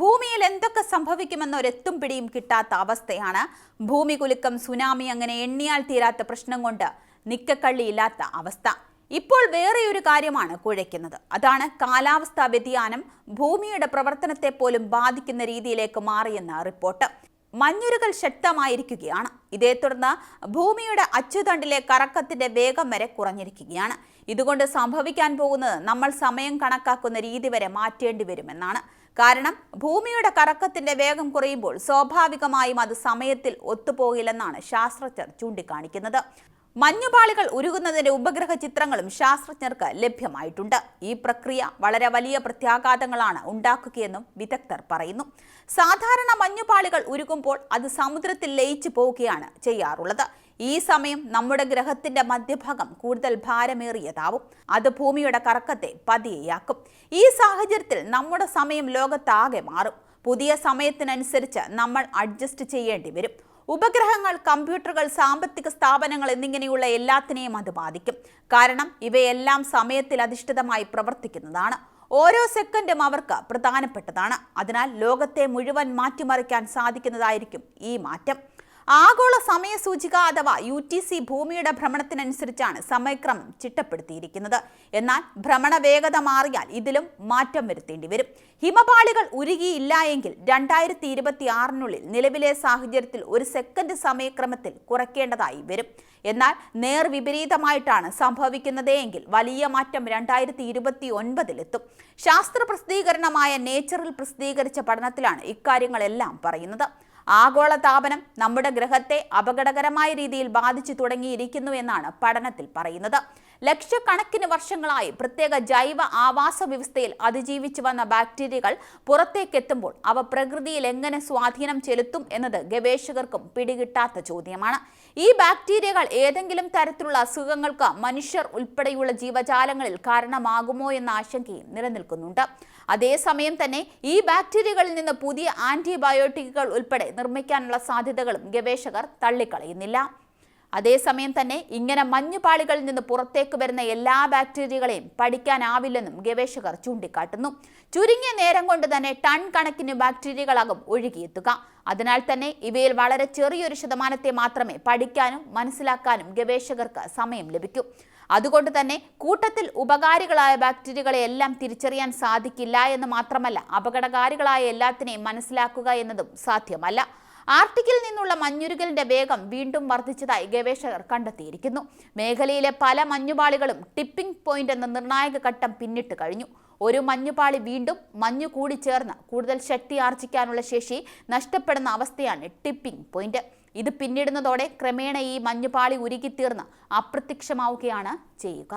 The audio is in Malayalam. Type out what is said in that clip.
ഭൂമിയിൽ എന്തൊക്കെ സംഭവിക്കുമെന്ന ഒരെത്തും പിടിയും കിട്ടാത്ത അവസ്ഥയാണ്. ഭൂമി കുലുക്കം സുനാമി അങ്ങനെ എണ്ണിയാൽ തീരാത്ത പ്രശ്നം കൊണ്ട് നിക്കക്കള്ളിയില്ലാത്ത അവസ്ഥ. ഇപ്പോൾ വേറെയൊരു കാര്യമാണ് കുഴയ്ക്കുന്നത്. അതാണ് കാലാവസ്ഥാ വ്യതിയാനം ഭൂമിയുടെ പ്രവർത്തനത്തെ പോലും ബാധിക്കുന്ന രീതിയിലേക്ക് മാറിയെന്ന റിപ്പോർട്ട്. മഞ്ഞുരുകൾ ശക്തമായിരിക്കുകയാണ്. ഇതേ തുടർന്ന് ഭൂമിയുടെ അച്ചുതണ്ടിലെ കറക്കത്തിന്റെ വേഗം വരെ കുറഞ്ഞിരിക്കുകയാണ്. ഇതുകൊണ്ട് സംഭവിക്കാൻ പോകുന്നത് നമ്മൾ സമയം കണക്കാക്കുന്ന രീതി വരെ മാറ്റേണ്ടി വരുമെന്നാണ്. കാരണം ഭൂമിയുടെ കറക്കത്തിന്റെ വേഗം കുറയുമ്പോൾ സ്വാഭാവികമായും അത് സമയത്തിൽ ഒത്തുപോകില്ലെന്നാണ് ശാസ്ത്രജ്ഞർ ചൂണ്ടിക്കാണിക്കുന്നത്. മഞ്ഞുപാളികൾ ഉരുകുന്നതിന്റെ ഉപഗ്രഹ ചിത്രങ്ങളും ശാസ്ത്രജ്ഞർക്ക് ലഭ്യമായിട്ടുണ്ട്. ഈ പ്രക്രിയ വളരെ വലിയ പ്രത്യാഘാതങ്ങളാണ് ഉണ്ടാക്കുകയെന്നും വിദഗ്ധർ പറയുന്നു. സാധാരണ മഞ്ഞുപാളികൾ ഉരുകുമ്പോൾ അത് സമുദ്രത്തിൽ ലയിച്ചു പോവുകയാണ് ചെയ്യാറുള്ളത്. ഈ സമയം നമ്മുടെ ഗ്രഹത്തിന്റെ മധ്യഭാഗം കൂടുതൽ ഭാരമേറിയതാവും. അത് ഭൂമിയുടെ കറക്കത്തെ പതിയെയാക്കും. ഈ സാഹചര്യത്തിൽ നമ്മുടെ സമയം ലോകത്താകെ മാറും. പുതിയ സമയത്തിനനുസരിച്ച് നമ്മൾ അഡ്ജസ്റ്റ് ചെയ്യേണ്ടി വരും. ഉപഗ്രഹങ്ങൾ കമ്പ്യൂട്ടറുകൾ സാമ്പത്തിക സ്ഥാപനങ്ങൾ എന്നിങ്ങനെയുള്ള എല്ലാത്തിനെയും അത് ബാധിക്കും. കാരണം ഇവയെല്ലാം സമയത്തിൽ അധിഷ്ഠിതമായി പ്രവർത്തിക്കുന്നതാണ്. ഓരോ സെക്കൻഡും അവർക്ക് പ്രധാനപ്പെട്ടതാണ്. അതിനാൽ ലോകത്തെ മുഴുവൻ മാറ്റിമറിക്കാൻ സാധിക്കുന്നതായിരിക്കും ഈ മാറ്റം. ആഗോള സമയസൂചിക അഥവാ യു ടി സി ഭൂമിയുടെ ഭ്രമണത്തിനനുസരിച്ചാണ് സമയക്രമം ചിട്ടപ്പെടുത്തിയിരിക്കുന്നത്. എന്നാൽ ഭ്രമണ വേഗത മാറിയാൽ ഇതിലും മാറ്റം വരുത്തേണ്ടി വരും. ഹിമപാളികൾ ഉരുകിയില്ല എങ്കിൽ രണ്ടായിരത്തി ഇരുപത്തി ആറിനുള്ളിൽ നിലവിലെ സാഹചര്യത്തിൽ ഒരു സെക്കൻഡ് സമയക്രമത്തിൽ കുറയ്ക്കേണ്ടതായി വരും. എന്നാൽ നേർ വിപരീതമായിട്ടാണ് സംഭവിക്കുന്നത് എങ്കിൽ വലിയ മാറ്റം രണ്ടായിരത്തി ഇരുപത്തി ഒൻപതിലെത്തും ശാസ്ത്ര പ്രസിദ്ധീകരണമായ നേച്ചറിൽ പ്രസിദ്ധീകരിച്ച പഠനത്തിലാണ് ഇക്കാര്യങ്ങളെല്ലാം പറയുന്നത്. ആഗോള താപനം നമ്മുടെ ഗ്രഹത്തെ അപകടകരമായ രീതിയിൽ ബാധിച്ചു തുടങ്ങിയിരിക്കുന്നു എന്നാണ് പഠനത്തിൽ പറയുന്നത്. ലക്ഷക്കണക്കിന് വർഷങ്ങളായി പ്രത്യേക ജൈവ ആവാസ വ്യവസ്ഥയിൽ അതിജീവിച്ചു വന്ന ബാക്ടീരിയകൾ പുറത്തേക്കെത്തുമ്പോൾ അവ പ്രകൃതിയിൽ എങ്ങനെ സ്വാധീനം ചെലുത്തും എന്നത് ഗവേഷകർക്കും പിടികിട്ടാത്ത ചോദ്യമാണ്. ഈ ബാക്ടീരിയകൾ ഏതെങ്കിലും തരത്തിലുള്ള അസുഖങ്ങൾക്ക് മനുഷ്യർ ഉൾപ്പെടെയുള്ള ജീവജാലങ്ങളിൽ കാരണമാകുമോ എന്ന ആശങ്കയും നിലനിൽക്കുന്നുണ്ട്. അതേസമയം തന്നെ ഈ ബാക്ടീരിയകളിൽ നിന്ന് പുതിയ ആന്റിബയോട്ടിക്കുകൾ ഉൾപ്പെടെ നിർമ്മിക്കാനുള്ള സാധ്യതകളും ഗവേഷകർ തള്ളിക്കളയുന്നില്ല. അതേസമയം തന്നെ ഇങ്ങനെ മഞ്ഞുപാളികളിൽ നിന്ന് പുറത്തേക്ക് വരുന്ന എല്ലാ ബാക്ടീരിയകളെയും പഠിക്കാനാവില്ലെന്നും ഗവേഷകർ ചൂണ്ടിക്കാട്ടുന്നു. ചുരുങ്ങിയ നേരം കൊണ്ട് തന്നെ ടൺ കണക്കിന് ബാക്ടീരിയകളാകും ഒഴുകിയെത്തുക. അതിനാൽ തന്നെ ഇവയിൽ വളരെ ചെറിയൊരു ശതമാനത്തെ മാത്രമേ പഠിക്കാനും മനസ്സിലാക്കാനും ഗവേഷകർക്ക് സമയം ലഭിക്കൂ. അതുകൊണ്ട് തന്നെ കൂട്ടത്തിൽ ഉപകാരികളായ ബാക്ടീരിയകളെ എല്ലാം തിരിച്ചറിയാൻ സാധിക്കില്ല എന്ന് മാത്രമല്ല അപകടകാരികളായ എല്ലാത്തിനെയും മനസ്സിലാക്കുക എന്നതും സാധ്യമല്ല. ആർട്ടിക്കിൽ നിന്നുള്ള മഞ്ഞുരുകലിന്റെ വേഗം വീണ്ടും വർദ്ധിച്ചതായി ഗവേഷകർ കണ്ടെത്തിയിരിക്കുന്നു. മേഖലയിലെ പല മഞ്ഞുപാളികളും ടിപ്പിംഗ് പോയിന്റ് എന്ന നിർണായക ഘട്ടം പിന്നിട്ട് കഴിഞ്ഞു. ഒരു മഞ്ഞുപാളി വീണ്ടും മഞ്ഞു കൂടി ചേർന്ന് കൂടുതൽ ശക്തി ആർജിക്കാനുള്ള ശേഷി നഷ്ടപ്പെടുന്ന അവസ്ഥയാണ് ടിപ്പിംഗ് പോയിന്റ്. ഇത് പിന്നിടുന്നതോടെ ക്രമേണ ഈ മഞ്ഞുപാളി ഉരുകിത്തീർന്ന് അപ്രത്യക്ഷമാവുകയാണ് ചെയ്യുക.